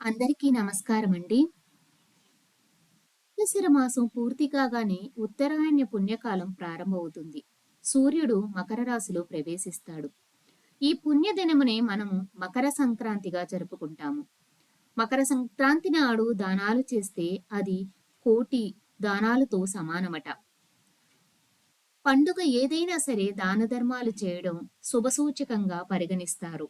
అందరికీ నమస్కారం అండి. మార్గశిర మాసం పూర్తి కాగానే ఉత్తరాయణ పుణ్యకాలం ప్రారంభమవుతుంది. సూర్యుడు మకర రాశిలో ప్రవేశిస్తాడు. ఈ పుణ్యదినమునే మనము మకర సంక్రాంతిగా జరుపుకుంటాము. మకర సంక్రాంతి నాడు దానాలు చేస్తే అది కోటి దానాలతో సమానమట. పండుగ ఏదైనా సరే దాన ధర్మాలు చేయడం శుభసూచకంగా పరిగణిస్తారు.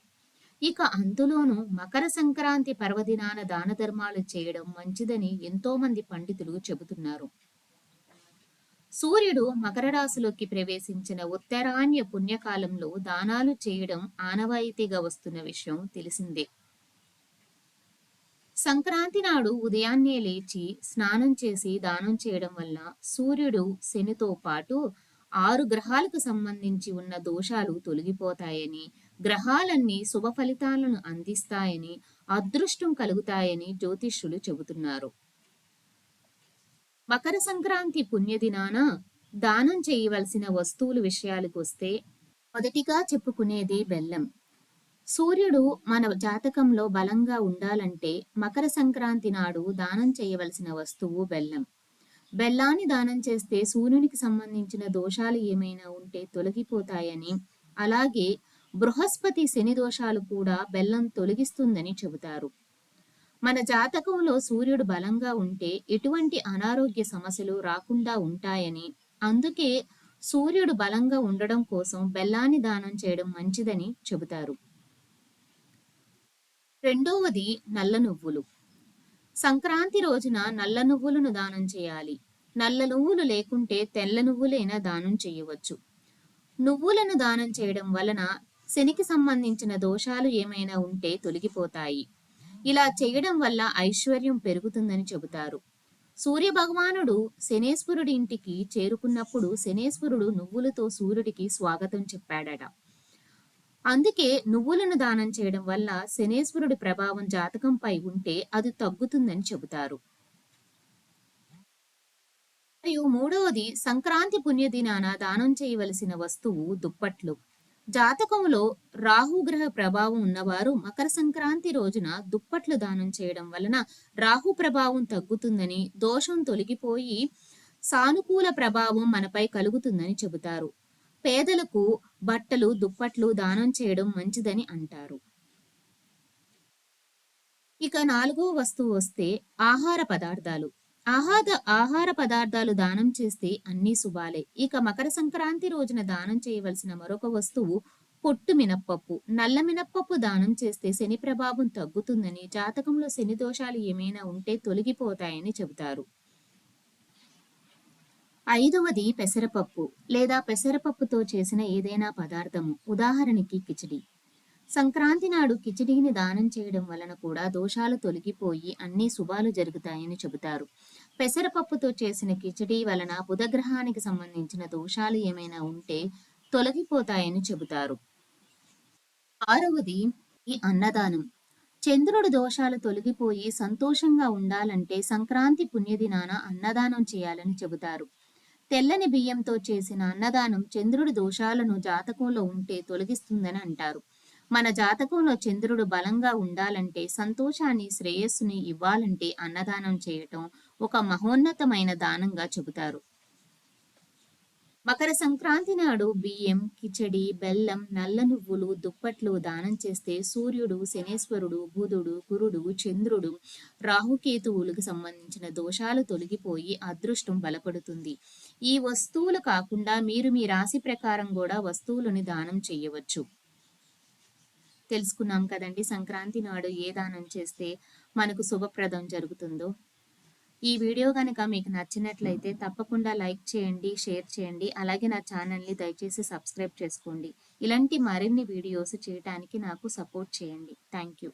ఇక అందులోనూ మకర సంక్రాంతి పర్వదినాన దాన ధర్మాలు చేయడం మంచిదని ఎంతో మంది పండితులు చెబుతున్నారు. సూర్యుడు మకర రాశిలోకి ప్రవేశించిన ఉత్తరాన్య పుణ్యకాలంలో దానాలు చేయడం ఆనవాయితీగా వస్తున్న విషయం తెలిసిందే. సంక్రాంతి నాడు ఉదయాన్నే లేచి స్నానం చేసి దానం చేయడం వల్ల సూర్యుడు శనితో పాటు ఆరు గ్రహాలకు సంబంధించి ఉన్న దోషాలు తొలగిపోతాయని గ్రహాలన్నీ శుభ ఫలితాలను అందిస్తాయని అదృష్టం కలుగుతాయని జ్యోతిష్యులు చెబుతున్నారు. మకర సంక్రాంతి పుణ్యదినాన దానం చేయవలసిన వస్తువుల విషయాలకు వస్తే మొదటిగా చెప్పుకునేది బెల్లం. సూర్యుడు మన జాతకంలో బలంగా ఉండాలంటే మకర సంక్రాంతి నాడు దానం చేయవలసిన వస్తువు బెల్లం. బెల్లాన్ని దానం చేస్తే సూర్యునికి సంబంధించిన దోషాలు ఏమైనా ఉంటే తొలగిపోతాయని అలాగే బృహస్పతి శని దోషాలు కూడా బెల్లం తొలగిస్తుందని చెబుతారు. మన జాతకంలో సూర్యుడు బలంగా ఉంటే ఎటువంటి అనారోగ్య సమస్యలు రాకుండా ఉంటాయని అందుకే సూర్యుడు బలంగా ఉండడం కోసం బెల్లాన్ని దానం చేయడం మంచిదని చెబుతారు. రెండవది నల్ల నువ్వులు. సంక్రాంతి రోజున నల్ల నువ్వులను దానం చేయాలి. నల్ల నువ్వులు లేకుంటే తెల్ల నువ్వులైనా దానం చేయవచ్చు. నువ్వులను దానం చేయడం వలన శనికి సంబంధించిన దోషాలు ఏమైనా ఉంటే తొలగిపోతాయి. ఇలా చేయడం వల్ల ఐశ్వర్యం పెరుగుతుందని చెబుతారు. సూర్య భగవానుడు శనేశ్వరుడి ఇంటికి చేరుకున్నప్పుడు శనేశ్వరుడు నువ్వులతో సూర్యుడికి స్వాగతం చెప్పాడట. అందుకే నువ్వులను దానం చేయడం వల్ల శనేశ్వరుడి ప్రభావం జాతకంపై ఉంటే అది తగ్గుతుందని చెబుతారు. మరియు మూడవది సంక్రాంతి పుణ్యదినాన దానం చేయవలసిన వస్తువు దుప్పట్లు. జాతకంలో రాహుగ్రహ ప్రభావం ఉన్నవారు మకర సంక్రాంతి రోజున దుప్పట్లు దానం చేయడం వలన రాహు ప్రభావం తగ్గుతుందని దోషం తొలగిపోయి సానుకూల ప్రభావం మనపై కలుగుతుందని చెబుతారు. పేదలకు బట్టలు దుప్పట్లు దానం చేయడం మంచిదని అంటారు. ఇక నాలుగో వస్తువు వస్తే ఆహార పదార్థాలు. ఆహార ఆహార పదార్థాలు దానం చేస్తే అన్ని శుభాలే. ఇక మకర సంక్రాంతి రోజున దానం చేయవలసిన మరొక వస్తువు పొట్టు మినప్పప్పు. నల్ల మినప్పప్పు దానం చేస్తే శని ప్రభావం తగ్గుతుందని జాతకంలో శని దోషాలు ఏమైనా ఉంటే తొలగిపోతాయని చెబుతారు. ఐదవది పెసరపప్పు. లేదా పెసరపప్పుతో చేసిన ఏదైనా పదార్థము. ఉదాహరణకి కిచిడి. సంక్రాంతి నాడు కిచిడిని దానం చేయడం వలన కూడా దోషాలు తొలగిపోయి అన్ని శుభాలు జరుగుతాయని చెబుతారు. పెసరపప్పుతో చేసిన కిచిడి వలన బుధగ్రహానికి సంబంధించిన దోషాలు ఏమైనా ఉంటే తొలగిపోతాయని చెబుతారు. ఆరవది ఈ అన్నదానం. చంద్రుడు దోషాలు తొలగిపోయి సంతోషంగా ఉండాలంటే సంక్రాంతి పుణ్యదినాన అన్నదానం చేయాలని చెబుతారు. తెల్లని బియ్యంతో చేసిన అన్నదానం చంద్రుడి దోషాలను జాతకంలో ఉంటే తొలగిస్తుందని అంటారు. మన జాతకంలో చంద్రుడు బలంగా ఉండాలంటే సంతోషాన్ని శ్రేయస్సుని ఇవ్వాలంటే అన్నదానం చేయటం ఒక మహోన్నతమైన దానంగా చెబుతారు. మకర సంక్రాంతి నాడు బియ్యం కిచడి బెల్లం నల్ల నువ్వులు దుప్పట్లు దానం చేస్తే సూర్యుడు శనేశ్వరుడు బుధుడు గురుడు చంద్రుడు రాహుకేతువులకు సంబంధించిన దోషాలు తొలగిపోయి అదృష్టం బలపడుతుంది. ఈ వస్తువులు కాకుండా మీరు మీ రాశి ప్రకారం కూడా వస్తువులని దానం చేయవచ్చు. తెలుసుకున్నాం కదండి. సంక్రాంతి నాడు ఏ దానం చేస్తే మనకు శుభప్రదం జరుగుతుందో. ఈ వీడియో కనుక మీకు నచ్చినట్లయితే తప్పకుండా లైక్ చేయండి షేర్ చేయండి. అలాగే నా ఛానల్ని దయచేసి సబ్స్క్రైబ్ చేసుకోండి. ఇలాంటి మరిన్ని వీడియోస్ చేయడానికి నాకు సపోర్ట్ చేయండి. Thank you.